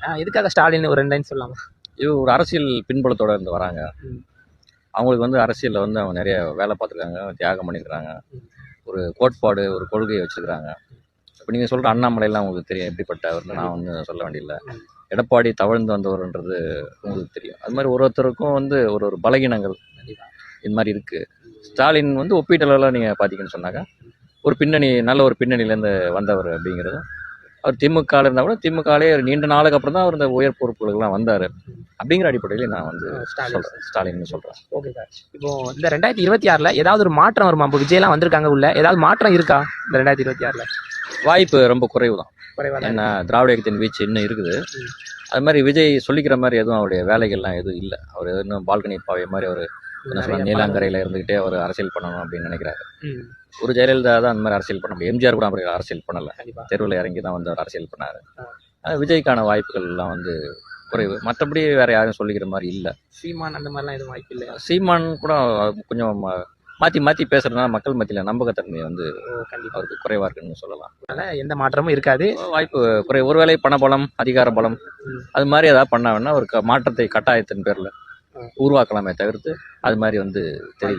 ஆ, எதுக்காக ஸ்டாலின் ஒரு ரெண்டு லைன் சொல்லலாமா இது ஒரு அரசியல் பின்புலத்தோட இருந்து வராங்க. அவங்களுக்கு வந்து அரசியலில் வந்து அவங்க நிறைய வேலை பார்த்துருக்காங்க தியாகம் பண்ணியிருக்காங்க ம். ஒரு கோட்பாடு ஒரு கொள்கையை வச்சுருக்காங்க இப்போ நீங்கள் சொல்கிற அண்ணாமலையெல்லாம் உங்களுக்கு தெரியும் எப்படிப்பட்டவர்னு நான் வந்து சொல்ல வேண்டியதில்லை. எடப்பாடி தவழ்ந்து வந்தவர்ன்றது உங்களுக்கு தெரியும் அது மாதிரி ஒரு ஒருத்தருக்கும் வந்து ஒரு ஒரு பலகீனங்கள் இது மாதிரி இருக்குது ஸ்டாலின் வந்து ஒப்பீட்டளவில் நீங்கள் பார்த்தீங்கன்னு சொன்னாக்கா ஒரு பின்னணி நல்ல ஒரு பின்னணியிலேருந்து வந்தவர் அப்படிங்கிறது அவர் திமுகவில் இருந்தால் கூட திமுகலே நீண்ட நாளுக்கு அப்புறம் தான் அவர் இந்த உயர் பொறுப்புகளுக்கெல்லாம் வந்தார். அப்படிங்கிற அடிப்படையில் நான் வந்து ஸ்டாலின் சொல்கிறேன் ஸ்டாலின் சொல்கிறேன் ஓகே சார். இப்போ இந்த ரெண்டாயிரத்தி இருபத்தி ஆறுல ஏதாவது ஒரு மாற்றம் வருமா? இப்போ விஜய்லாம் வந்திருக்காங்க உள்ள. ஏதாவது மாற்றம் இருக்கா இந்த ரெண்டாயிரத்தி இருபத்தி ஆறுல? வாய்ப்பு ரொம்ப குறைவு தான் குறைவா ஏன்னா திராவிட இயக்கத்தின் வீச்சு இன்னும் இருக்குது. அது மாதிரி விஜய் சொல்லிக்கிற மாதிரி எதுவும் அவருடைய வேலைகள்லாம் எதுவும் இல்லை. அவர் இன்னும் பால்கனி பாவை மாதிரி அவர் என்ன சொல்ல நீலாங்கரையில் இருந்துக்கிட்டே அவர் அரசியல் பண்ணணும் அப்படின்னு நினைக்கிறாரு. ஒரு ஜெயலலிதா தான் அந்த மாதிரி அரசியல் பண்ண முடியும். எம்ஜிஆர் கூட அப்படி அரசியல் பண்ணலை. தெருவில் இறங்கி தான் வந்து அவர் அரசியல் பண்ணார். விஜய்க்கான வாய்ப்புகள் எல்லாம் வந்து குறைவு. மற்றபடி வேற யாரும் சொல்லிக்கிற மாதிரி இல்லை. சீமான் அந்த மாதிரிலாம் எதுவும் வாய்ப்பு இல்லையா? சீமான் கூட கொஞ்சம் மாற்றி மாற்றி பேசுறதுனால மக்கள் மத்தியில் நம்பகத்தன்மை வந்து ஓ கண்டிப்பா. அவருக்கு குறைவாக இருக்குன்னு சொல்லலாம். அதனால எந்த மாற்றமும் இருக்காது. வாய்ப்பு குறை ஒருவேளை பண பலம் அதிகார பலம். அது மாதிரி ஏதாவது பண்ண வேணா ஒரு மாற்றத்தை கட்டாயத்தின் பேரில். உருவாக்கலாமே தவிர்த்து அது மாதிரி வந்து தெரியல.